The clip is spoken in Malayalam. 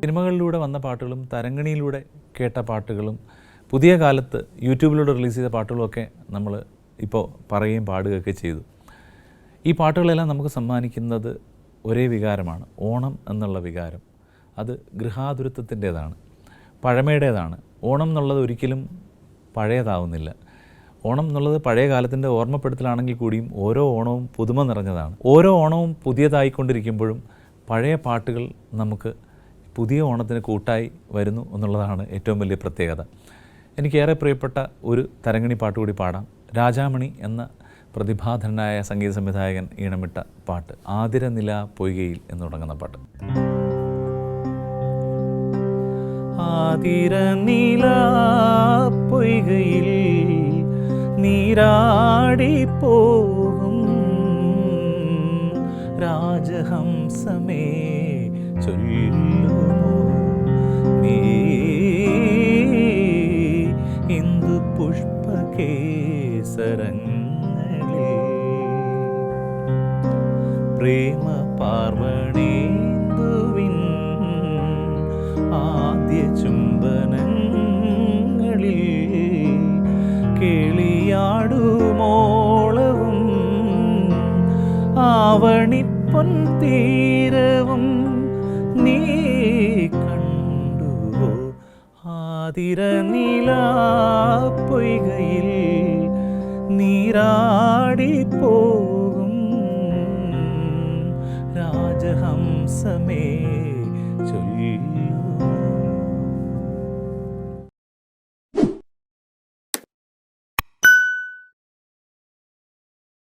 സിനിമകളിലൂടെ വന്ന പാട്ടുകളും തരങ്ങിണിയിലൂടെ കേട്ട പാട്ടുകളും പുതിയ കാലത്ത് യൂട്യൂബിലൂടെ റിലീസ് ചെയ്ത പാട്ടുകളൊക്കെ നമ്മൾ ഇപ്പോൾ പറയുകയും പാടുകയൊക്കെ ചെയ്തു. ഈ പാട്ടുകളെല്ലാം നമുക്ക് സമ്മാനിക്കുന്നത് ഒരേ വികാരമാണ്. ഓണം എന്നുള്ള വികാരം. അത് ഗൃഹാതുരത്വത്തിന്റേതാണ്. പഴമയുടേതാണ്. ഓണം എന്നുള്ളത് ഒരിക്കലും പഴയതാവുന്നില്ല. ഓണം എന്നുള്ളത് പഴയ കാലത്തിന്റെ ഓർമ്മപ്പെടുത്തലാണെങ്കിൽ കൂടിയും ഓരോ ഓണവും പുതുമ നിറഞ്ഞതാണ്. ഓരോ ഓണവും പുതിയതായിക്കൊണ്ടിരിക്കുമ്പോഴും പഴയ പാട്ടുകൾ നമുക്ക് പുതിയ ഓണത്തിന് കൂട്ടായി വരുന്നു എന്നുള്ളതാണ് ഏറ്റവും വലിയ പ്രത്യേകത. എനിക്കേറെ പ്രിയപ്പെട്ട ഒരു തരങ്ങിണി പാട്ട് കൂടി പാടാം. രാജാമണി എന്ന പ്രതിഭാധനായ സംഗീത സംവിധായകൻ ഈണമിട്ട പാട്ട് ആതിരനില പൊയ്കയിൽ എന്ന് തുടങ്ങുന്ന പാട്ട്. ആതിരനില പൊയ്കയിൽ നീരാടിപ്പോകും രാജഹംസമേ ചൊല്ലുമോ? നീ ഇന്ദു പുഷ്പകേസരങ്ങളിൽ പ്രേമ പാർവണേന്ദുവിൻ കേളിയാടുമോളവും ആവണിപ്പൊൻ തീരവും നീ കണ്ടുവോ? ആതിര നീരാടി നീരാടിപ്പോകും രാജഹംസമേ.